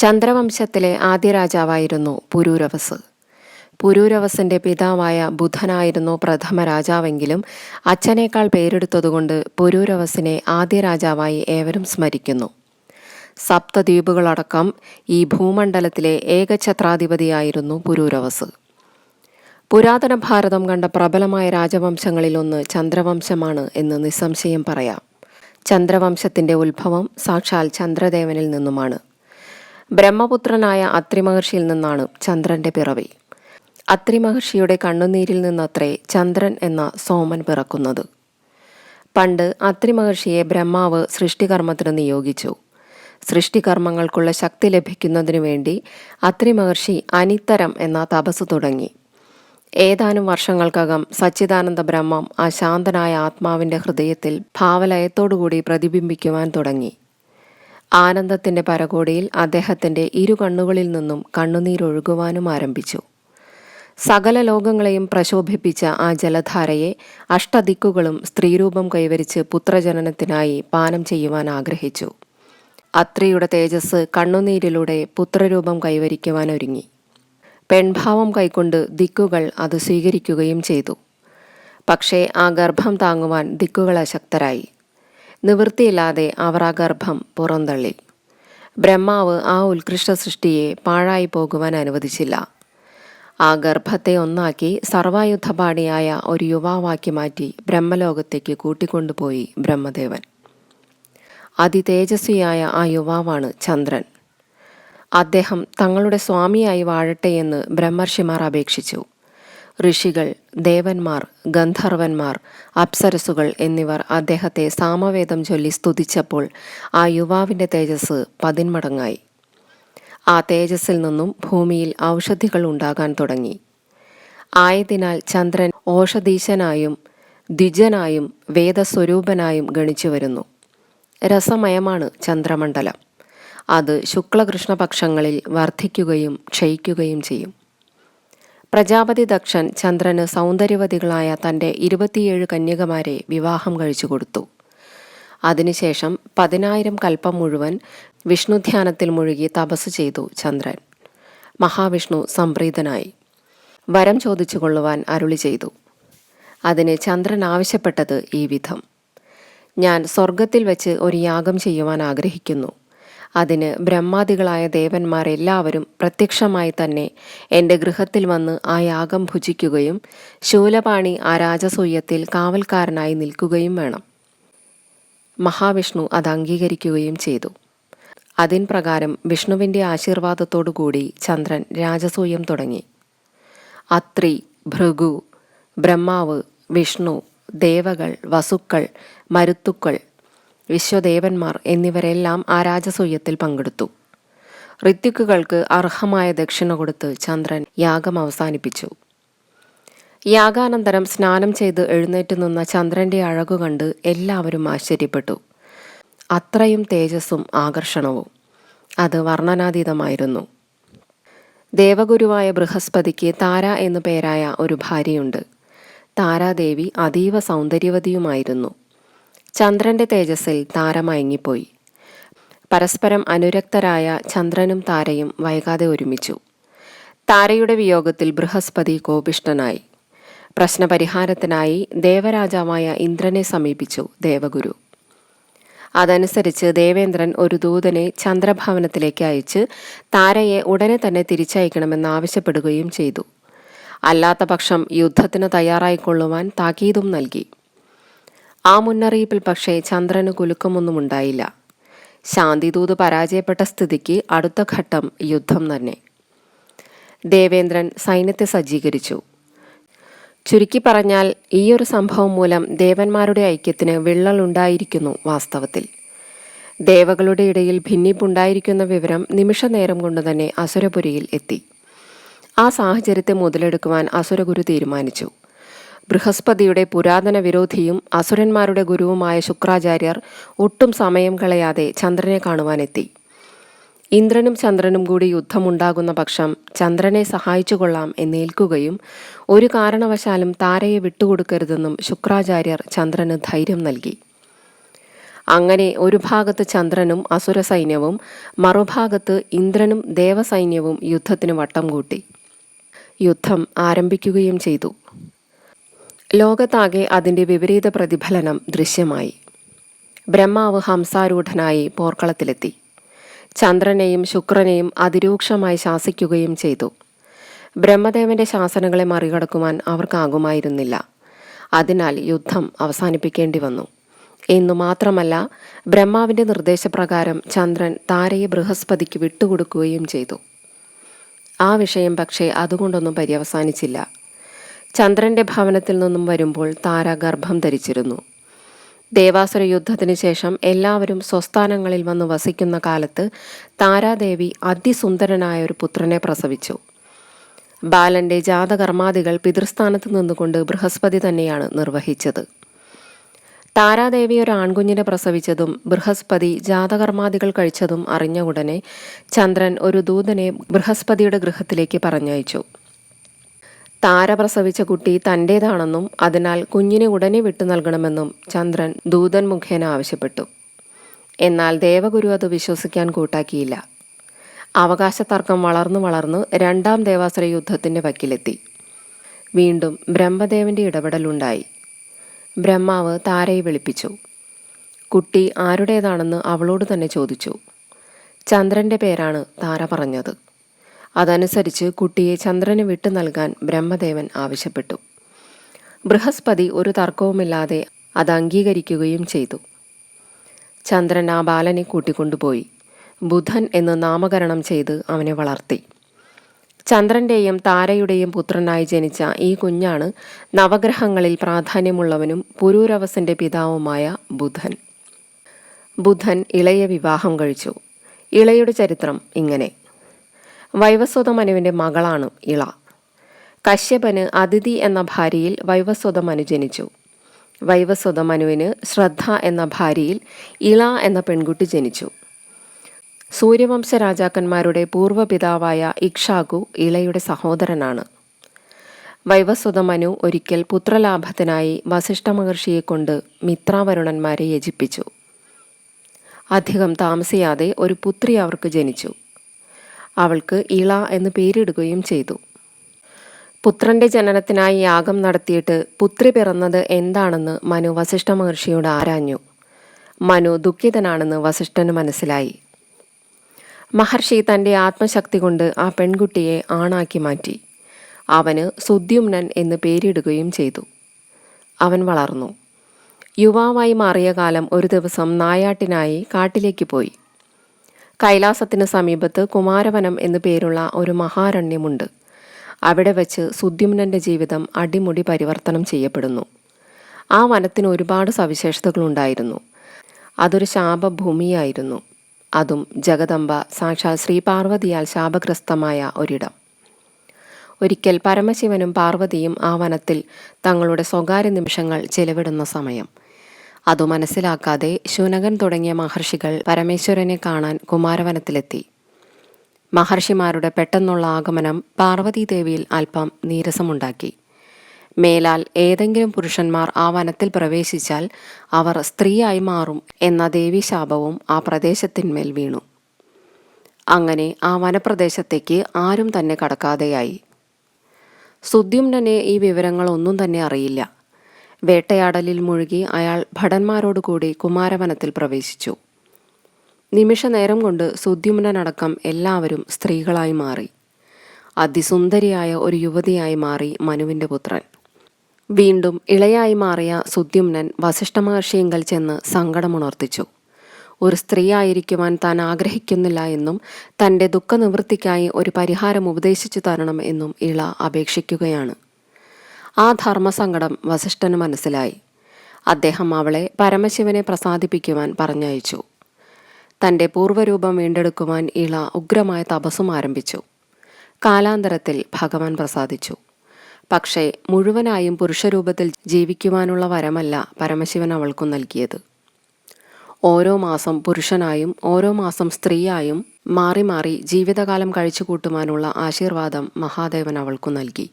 ചന്ദ്രവംശത്തിലെ ആദ്യ രാജാവായിരുന്നു പുരൂരവസ്. പുരൂരവസിന്റെ പിതാവായ ബുധനായിരുന്നു പ്രഥമ രാജാവെങ്കിലും അച്ഛനേക്കാൾ പേരെടുത്തതുകൊണ്ട് പുരൂരവസിനെ ആദ്യ രാജാവായി ഏവരും സ്മരിക്കുന്നു. സപ്തദ്വീപുകളടക്കം ഈ ഭൂമണ്ഡലത്തിലെ ഏകഛത്രാധിപതിയായിരുന്നു പുരൂരവസ്. പുരാതന ഭാരതം കണ്ട പ്രബലമായ രാജവംശങ്ങളിലൊന്ന് ചന്ദ്രവംശമാണ് എന്ന് നിസ്സംശയം പറയാം. ചന്ദ്രവംശത്തിന്റെ ഉത്ഭവം സാക്ഷാൽ ചന്ദ്രദേവനിൽ നിന്നുമാണ്. ബ്രഹ്മപുത്രനായ അത്രിമഹർഷിയിൽ നിന്നാണ് ചന്ദ്രന്റെ പിറവി. അത്രിമഹർഷിയുടെ കണ്ണുനീരിൽ നിന്നത്രേ ചന്ദ്രൻ എന്ന സോമൻ പിറക്കുന്നത്. പണ്ട് അത്രിമഹർഷിയെ ബ്രഹ്മാവ് സൃഷ്ടികർമ്മത്തിന് നിയോഗിച്ചു. സൃഷ്ടികർമ്മങ്ങൾക്കുള്ള ശക്തി ലഭിക്കുന്നതിനു വേണ്ടി അത്രിമഹർഷി അനിത്തരം എന്ന തപസ് തുടങ്ങി. ഏതാനും വർഷങ്ങൾക്കകം സച്ചിദാനന്ദ ബ്രഹ്മം ആ ശാന്തനായ ആത്മാവിന്റെ ഹൃദയത്തിൽ ഭാവലയത്തോടുകൂടി പ്രതിബിംബിക്കുവാൻ തുടങ്ങി. ആനന്ദത്തിന്റെ പരകോടിയിൽ അദ്ദേഹത്തിന്റെ ഇരു കണ്ണുകളിൽ നിന്നും കണ്ണുനീരൊഴുകുവാനും ആരംഭിച്ചു. സകല ലോകങ്ങളെയും പ്രശോഭിപ്പിച്ച ആ ജലധാരയെ അഷ്ടദിക്കുകളും സ്ത്രീരൂപം കൈവരിച്ച് പുത്രജനനത്തിനായി പാനം ചെയ്യുവാൻ ആഗ്രഹിച്ചു. അത്രിയുടെ തേജസ് കണ്ണുനീരിലൂടെ പുത്രരൂപം കൈവരിക്കുവാൻ ഒരുങ്ങി. പെൺഭാവം കൈക്കൊണ്ട് ദിക്കുകൾ അത് സ്വീകരിക്കുകയും ചെയ്തു. പക്ഷേ ആ ഗർഭം താങ്ങുവാൻ ദിക്കുകൾ അശക്തരായി. നിവൃത്തിയില്ലാതെ അവർ ആ ഗർഭം പുറന്തള്ളി. ബ്രഹ്മാവ് ആ ഉത്കൃഷ്ട സൃഷ്ടിയെ പാഴായി പോകുവാൻ അനുവദിച്ചില്ല. ആ ഗർഭത്തെ ഒന്നാക്കി സർവായുധപാണിയായ ഒരു യുവാവാക്കി മാറ്റി ബ്രഹ്മലോകത്തേക്ക് കൂട്ടിക്കൊണ്ടുപോയി ബ്രഹ്മദേവൻ. അതിതേജസ്വിയായ ആ യുവാവാണ് ചന്ദ്രൻ. അദ്ദേഹം തങ്ങളുടെ സ്വാമിയായി വാഴട്ടെ എന്ന് ബ്രഹ്മർഷിമാർ അപേക്ഷിച്ചു. ഋഷികൾ ദേവന്മാർ ഗന്ധർവന്മാർ അപ്സരസുകൾ എന്നിവർ അദ്ദേഹത്തെ സാമവേദം ചൊല്ലി സ്തുതിച്ചപ്പോൾ ആ യുവാവിന്റെ തേജസ് പതിന്മടങ്ങായി. ആ തേജസ്സിൽ നിന്നും ഭൂമിയിൽ ഔഷധികൾ ഉണ്ടാകാൻ തുടങ്ങി. ആയതിനാൽ ചന്ദ്രൻ ഓഷധീശനായും ദ്വിജനായും വേദസ്വരൂപനായും ഗണിച്ചു വരുന്നു. രസമയമാണ് ചന്ദ്രമണ്ഡലം. അത് ശുക്ലകൃഷ്ണപക്ഷങ്ങളിൽ വർദ്ധിക്കുകയും ക്ഷയിക്കുകയും ചെയ്യും. പ്രജാപതി ദക്ഷൻ ചന്ദ്രന് സൗന്ദര്യവതികളായ തന്റെ ഇരുപത്തിയേഴ് കന്യകമാരെ വിവാഹം കഴിച്ചു കൊടുത്തു. അതിനുശേഷം പതിനായിരം കൽപ്പം മുഴുവൻ വിഷ്ണുധ്യാനത്തിൽ മുഴുകി തപസ് ചെയ്തു ചന്ദ്രൻ. മഹാവിഷ്ണു സംപ്രീതനായി. വരം ചോദിച്ചു കൊള്ളുവാൻ അരുളി ചെയ്തു. അതിന് ചന്ദ്രൻ ആവശ്യപ്പെട്ടത് ഈ വിധം. ഞാൻ സ്വർഗത്തിൽ വെച്ച് ഒരു യാഗം ചെയ്യുവാൻ ആഗ്രഹിക്കുന്നു. അതിന് ബ്രഹ്മാദികളായ ദേവന്മാരെല്ലാവരും പ്രത്യക്ഷമായി തന്നെ എന്റെ ഗൃഹത്തിൽ വന്ന് ആ യാഗം ഭുജിക്കുകയും ശൂലപാണി ആ രാജസൂയത്തിൽ കാവൽക്കാരനായി നിൽക്കുകയും വേണം. മഹാവിഷ്ണു അത് അംഗീകരിക്കുകയും ചെയ്തു. അതിൻ പ്രകാരം വിഷ്ണുവിന്റെ ആശീർവാദത്തോടുകൂടി ചന്ദ്രൻ രാജസൂയം തുടങ്ങി. അത്രി ഭൃഗു ബ്രഹ്മാവ് വിഷ്ണു ദേവകൾ വസുക്കൾ മരുത്തുക്കൾ വിശ്വദേവന്മാർ എന്നിവരെല്ലാം ആ രാജസൂയത്തിൽ പങ്കെടുത്തു. ഋത്വിക്കുകൾക്ക് അർഹമായ ദക്ഷിണ കൊടുത്ത് ചന്ദ്രൻ യാഗം അവസാനിപ്പിച്ചു. യാഗാനന്തരം സ്നാനം ചെയ്ത് എഴുന്നേറ്റ് നിന്ന ചന്ദ്രന്റെ അഴകു കണ്ട് എല്ലാവരും ആശ്ചര്യപ്പെട്ടു. അത്രയും തേജസ്സും ആകർഷണവും. അത് വർണനാതീതമായിരുന്നു. ദേവഗുരുവായ ബൃഹസ്പതിക്ക് താര എന്നു പേരായ ഒരു ഭാര്യയുണ്ട്. താരാദേവി അതീവ സൗന്ദര്യവതിയുമായിരുന്നു. ചന്ദ്രന്റെ തേജസ്സിൽ താര മയങ്ങിപ്പോയി പരസ്പരം അനുരക്തരായ ചന്ദ്രനും താരയും വൈകാതെ ഒരുമിച്ചു. താരയുടെ വിയോഗത്തിൽ ബൃഹസ്പതി കോപിഷ്ടനായി പ്രശ്നപരിഹാരത്തിനായി ദേവരാജാവായ ഇന്ദ്രനെ സമീപിച്ചു ദേവഗുരു. അതനുസരിച്ച് ദേവേന്ദ്രൻ ഒരു ദൂതനെ ചന്ദ്രഭവനത്തിലേക്ക് അയച്ച് താരയെ ഉടനെ തന്നെ തിരിച്ചയക്കണമെന്ന് ആവശ്യപ്പെടുകയും ചെയ്തു. അല്ലാത്ത പക്ഷം യുദ്ധത്തിന് തയ്യാറായിക്കൊള്ളുവാൻ താക്കീതും നൽകി. ആ മുന്നറിയിപ്പിൽ പക്ഷേ ചന്ദ്രന് കുലുക്കമൊന്നും ഉണ്ടായില്ല. ശാന്തിദൂത് പരാജയപ്പെട്ട സ്ഥിതിക്ക് അടുത്ത ഘട്ടം യുദ്ധം തന്നെ. ദേവേന്ദ്രൻ സൈന്യത്തെ സജ്ജീകരിച്ചു. ചുരുക്കി പറഞ്ഞാൽ ഈയൊരു സംഭവം മൂലം ദേവന്മാരുടെ ഐക്യത്തിന് വിള്ളലുണ്ടായിരിക്കുന്നു വാസ്തവത്തിൽ. ദേവകളുടെ ഇടയിൽ ഭിന്നിപ്പുണ്ടായിരിക്കുന്ന വിവരം നിമിഷനേരം കൊണ്ട് തന്നെ അസുരപുരിയിൽ എത്തി. ആ സാഹചര്യത്തെ മുതലെടുക്കുവാൻ അസുരഗുരു തീരുമാനിച്ചു. ബൃഹസ്പതിയുടെ പുരാതന വിരോധിയും അസുരന്മാരുടെ ഗുരുവുമായ ശുക്രാചാര്യർ ഒട്ടും സമയം കളയാതെ ചന്ദ്രനെ കാണുവാനെത്തി. ഇന്ദ്രനും ചന്ദ്രനും കൂടി യുദ്ധമുണ്ടാകുന്ന പക്ഷം ചന്ദ്രനെ സഹായിച്ചു കൊള്ളാം എന്നേൽക്കുകയും ഒരു കാരണവശാലും താരയെ വിട്ടുകൊടുക്കരുതെന്നും ശുക്രാചാര്യർ ചന്ദ്രന് ധൈര്യം നൽകി. അങ്ങനെ ഒരു ഭാഗത്ത് ചന്ദ്രനും അസുര സൈന്യവും മറുഭാഗത്ത് ഇന്ദ്രനും ദേവസൈന്യവും യുദ്ധത്തിന് വട്ടം കൂട്ടി. യുദ്ധം ആരംഭിക്കുകയും ചെയ്തു. ലോകത്താകെ അതിന്റെ വിപരീത പ്രതിഫലനം ദൃശ്യമായി. ബ്രഹ്മാവ് ഹംസാരൂഢനായി പോർക്കളത്തിലെത്തി. ചന്ദ്രനെയും ശുക്രനെയും അതിരൂക്ഷമായി ശാസിക്കുകയും ചെയ്തു. ബ്രഹ്മദേവന്റെ ശാസനങ്ങളെ മറികടക്കുവാൻ അവർക്കാകുമായിരുന്നില്ല. അതിനാൽ യുദ്ധം അവസാനിപ്പിക്കേണ്ടി വന്നു. എന്നു മാത്രമല്ല ബ്രഹ്മാവിന്റെ നിർദ്ദേശപ്രകാരം ചന്ദ്രൻ താരയെ ബൃഹസ്പതിക്ക് വിട്ടുകൊടുക്കുകയും ചെയ്തു. ആ വിഷയം പക്ഷേ അതുകൊണ്ടൊന്നും പര്യവസാനിച്ചില്ല. ചന്ദ്രന്റെ ഭവനത്തിൽ നിന്നും വരുമ്പോൾ താര ഗർഭം ധരിച്ചിരുന്നു. ദേവാസുര യുദ്ധത്തിന് ശേഷം എല്ലാവരും സ്വസ്ഥാനങ്ങളിൽ വന്ന് വസിക്കുന്ന കാലത്ത് താരാദേവി അതിസുന്ദരനായ ഒരു പുത്രനെ പ്രസവിച്ചു. ബാലന്റെ ജാതകർമാദികൾ പിതൃസ്ഥാനത്ത് നിന്നുകൊണ്ട് ബൃഹസ്പതി തന്നെയാണ് നിർവഹിച്ചത്. താരാദേവി ഒരു ആൺകുഞ്ഞിനെ പ്രസവിച്ചതും ബൃഹസ്പതി ജാതകർമാദികൾ കഴിച്ചതും അറിഞ്ഞ ഉടനെ ചന്ദ്രൻ ഒരു ദൂതനെ ബൃഹസ്പതിയുടെ ഗൃഹത്തിലേക്ക് പറഞ്ഞയച്ചു. താര പ്രസവിച്ച കുട്ടി തന്റേതാണെന്നും അതിനാൽ കുഞ്ഞിനെ ഉടനെ വിട്ടു നൽകണമെന്നും ചന്ദ്രൻ ദൂതൻ മുഖേന ആവശ്യപ്പെട്ടു. എന്നാൽ ദേവഗുരു അത് വിശ്വസിക്കാൻ കൂട്ടാക്കിയില്ല. അവകാശ തർക്കം വളർന്നു വളർന്ന് രണ്ടാം ദേവാസുര യുദ്ധത്തിന്റെ വക്കിലെത്തി. വീണ്ടും ബ്രഹ്മദേവന്റെ ഇടപെടലുണ്ടായി. ബ്രഹ്മാവ് താരയെ വിളിപ്പിച്ചു. കുട്ടി ആരുടേതാണെന്ന് അവളോട് തന്നെ ചോദിച്ചു. ചന്ദ്രന്റെ പേരാണ് താര പറഞ്ഞത്. അതനുസരിച്ച് കുട്ടിയെ ചന്ദ്രന് വിട്ടു നൽകാൻ ബ്രഹ്മദേവൻ ആവശ്യപ്പെട്ടു. ബൃഹസ്പതി ഒരു തർക്കവുമില്ലാതെ അത് അംഗീകരിക്കുകയും ചെയ്തു. ചന്ദ്രൻ ആ ബാലനെ കൂട്ടിക്കൊണ്ടുപോയി. ബുധൻ എന്ന് നാമകരണം ചെയ്ത് അവനെ വളർത്തി. ചന്ദ്രന്റെയും താരയുടെയും പുത്രനായി ജനിച്ച ഈ കുഞ്ഞാണ് നവഗ്രഹങ്ങളിൽ പ്രാധാന്യമുള്ളവനും പുരൂരവസിന്റെ പിതാവുമായ ബുധൻ. ബുധൻ ഇളയെ വിവാഹം കഴിച്ചു. ഇളയുടെ ചരിത്രം ഇങ്ങനെ. വൈവസ്വത മനുവിന്റെ മകളാണ് ഇള. കശ്യപന് അതിഥി എന്ന ഭാര്യയിൽ വൈവസ്വത മനു ജനിച്ചു. വൈവസ്വത മനുവിന് ശ്രദ്ധ എന്ന ഭാര്യയിൽ ഇള എന്ന പെൺകുട്ടി ജനിച്ചു. സൂര്യവംശ രാജാക്കന്മാരുടെ പൂർവപിതാവായ ഇക്ഷാഗു ഇളയുടെ സഹോദരനാണ്. വൈവസ്വത മനു ഒരിക്കൽ പുത്രലാഭത്തിനായി വസിഷ്ഠ മഹർഷിയെ കൊണ്ട് മിത്രാവരുണന്മാരെ യജിപ്പിച്ചു. അധികം താമസിയാതെ ഒരു പുത്രി അവർക്ക് ജനിച്ചു. അവൾക്ക് ഇള എന്ന് പേരിടുകയും ചെയ്തു. പുത്രന്റെ ജനനത്തിനായി യാഗം നടത്തിയിട്ട് പുത്രി പിറന്നത് എന്താണെന്ന് മനു വസിഷ്ഠ മഹർഷിയോട് ആരാഞ്ഞു. മനു ദുഃഖിതനാണെന്ന് വസിഷ്ഠന് മനസ്സിലായി. മഹർഷി തന്റെ ആത്മശക്തി കൊണ്ട് ആ പെൺകുട്ടിയെ ആണാക്കി മാറ്റി. അവന് സുദ്യുമ്നൻ എന്ന് പേരിടുകയും ചെയ്തു. അവൻ വളർന്നു. യുവാവായി മാറിയ കാലം ഒരു ദിവസം നായാട്ടിനായി കാട്ടിലേക്ക് പോയി. കൈലാസത്തിന് സമീപത്ത് കുമാരവനം എന്നു പേരുള്ള ഒരു മഹാരണ്യമുണ്ട്. അവിടെ വച്ച് സുദ്യുമ്നന്റെ ജീവിതം അടിമുടി പരിവർത്തനം ചെയ്യപ്പെടുന്നു. ആ വനത്തിന് ഒരുപാട് സവിശേഷതകളുണ്ടായിരുന്നു. അതൊരു ശാപഭൂമിയായിരുന്നു. അതും ജഗദംബ സാക്ഷാൽ ശ്രീ പാർവതിയാൽ ശാപഗ്രസ്തമായ ഒരിടം. ഒരിക്കൽ പരമശിവനും പാർവതിയും ആ വനത്തിൽ തങ്ങളുടെ സ്വകാര്യ നിമിഷങ്ങൾ ചെലവിടുന്ന സമയം. അതു മനസ്സിലാക്കാതെ ശുനകൻ തുടങ്ങിയ മഹർഷികൾ പരമേശ്വരനെ കാണാൻ കുമാരവനത്തിലെത്തി. മഹർഷിമാരുടെ പെട്ടെന്നുള്ള ആഗമനം പാർവതീദേവിയിൽ അല്പം നീരസമുണ്ടാക്കി. മേലാൽ ഏതെങ്കിലും പുരുഷന്മാർ ആ വനത്തിൽ പ്രവേശിച്ചാൽ അവർ സ്ത്രീയായി മാറും എന്ന ദേവീശാപവും ആ പ്രദേശത്തിന്മേൽ വീണു. അങ്ങനെ ആ വനപ്രദേശത്തേക്ക് ആരും തന്നെ കടക്കാതെയായി. സുദ്യുമ്നനെ ഈ വിവരങ്ങളൊന്നും തന്നെ അറിയില്ല. വേട്ടയാടലിൽ മുഴുകി അയാൾ ഭടന്മാരോടുകൂടി കുമാരവനത്തിൽ പ്രവേശിച്ചു. നിമിഷ നേരം കൊണ്ട് സുദ്യുമ്നടക്കം എല്ലാവരും സ്ത്രീകളായി മാറി. അതിസുന്ദരിയായ ഒരു യുവതിയായി മാറി മനുവിന്റെ പുത്രൻ. വീണ്ടും ഇളയായി മാറിയ സുദ്യുമ്നൻ വസിഷ്ഠ മഹർഷിയെങ്കിൽ ചെന്ന് സങ്കടമുണർത്തിച്ചു. ഒരു സ്ത്രീയായിരിക്കുവാൻ താൻ ആഗ്രഹിക്കുന്നില്ല എന്നും തന്റെ ദുഃഖനിവൃത്തിക്കായി ഒരു പരിഹാരം ഉപദേശിച്ചു തരണം എന്നും ഇള അപേക്ഷിക്കുകയാണ്. ആ ധർമ്മസങ്കടം വസിഷ്ഠന് മനസ്സിലായി. അദ്ദേഹം അവളെ പരമശിവനെ പ്രസാദിപ്പിക്കുവാൻ പറഞ്ഞയച്ചു. തന്റെ പൂർവരൂപം വീണ്ടെടുക്കുവാൻ ഇള ഉഗ്രമായ തപസ്സും ആരംഭിച്ചു. കാലാന്തരത്തിൽ ഭഗവാൻ പ്രസാദിച്ചു. പക്ഷേ മുഴുവനായും പുരുഷരൂപത്തിൽ ജീവിക്കുവാനുള്ള വരമല്ല പരമശിവൻ അവൾക്കു നൽകിയത്. ഓരോ മാസം പുരുഷനായും ഓരോ മാസം സ്ത്രീയായും മാറി മാറി ജീവിതകാലം കഴിച്ചു കൂട്ടുവാനുള്ള ആശീർവാദം മഹാദേവൻ അവൾക്കു നൽകി.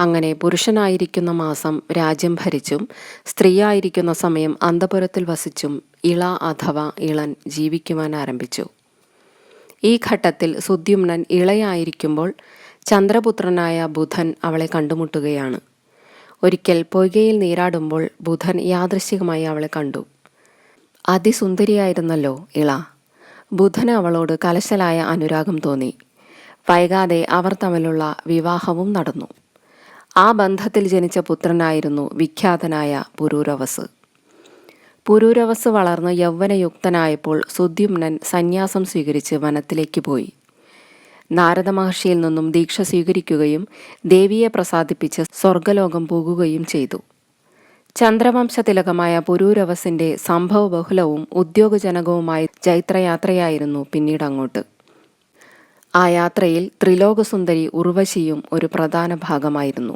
അങ്ങനെ പുരുഷനായിരിക്കുന്ന മാസം രാജ്യം ഭരിച്ചും സ്ത്രീയായിരിക്കുന്ന സമയം അന്തപുരത്തിൽ വസിച്ചും ഇള അഥവാ ഇളൻ ജീവിക്കുവാൻ ആരംഭിച്ചു. ഈ ഘട്ടത്തിൽ സുദ്യുമ്നൻ ഇളയായിരിക്കുമ്പോൾ ചന്ദ്രപുത്രനായ ബുധൻ അവളെ കണ്ടുമുട്ടുകയാണ്. ഒരിക്കൽ പൊയ്കയിൽ നീരാടുമ്പോൾ ബുധൻ യാദൃശ്ചികമായി അവളെ കണ്ടു. അതിസുന്ദരിയായിരുന്നല്ലോ ഇള ബുധന് അവളോട് കലശലായ അനുരാഗം തോന്നി. വൈകാതെ അവർ തമ്മിലുള്ള വിവാഹവും നടന്നു. ആ ബന്ധത്തിൽ ജനിച്ച പുത്രനായിരുന്നു വിഖ്യാതനായ പുരൂരവസ്. പുരൂരവസ് വളർന്ന് യൗവനയുക്തനായപ്പോൾ സുദ്യുമ്നൻ സന്യാസം സ്വീകരിച്ച് വനത്തിലേക്ക് പോയി. നാരദ മഹർഷിയിൽ നിന്നും ദീക്ഷ സ്വീകരിക്കുകയും ദേവിയെ പ്രസാദിപ്പിച്ച് സ്വർഗലോകം പോകുകയും ചെയ്തു. ചന്ദ്രവംശ തിലകമായ പുരൂരവസിന്റെ സംഭവബഹുലവും ഉദ്യോഗജനകവുമായ ജൈത്രയാത്രയായിരുന്നു പിന്നീട് അങ്ങോട്ട്. ആ യാത്രയിൽ ത്രിലോകസുന്ദരി ഉർവശിയും ഒരു പ്രധാന ഭാഗമായിരുന്നു.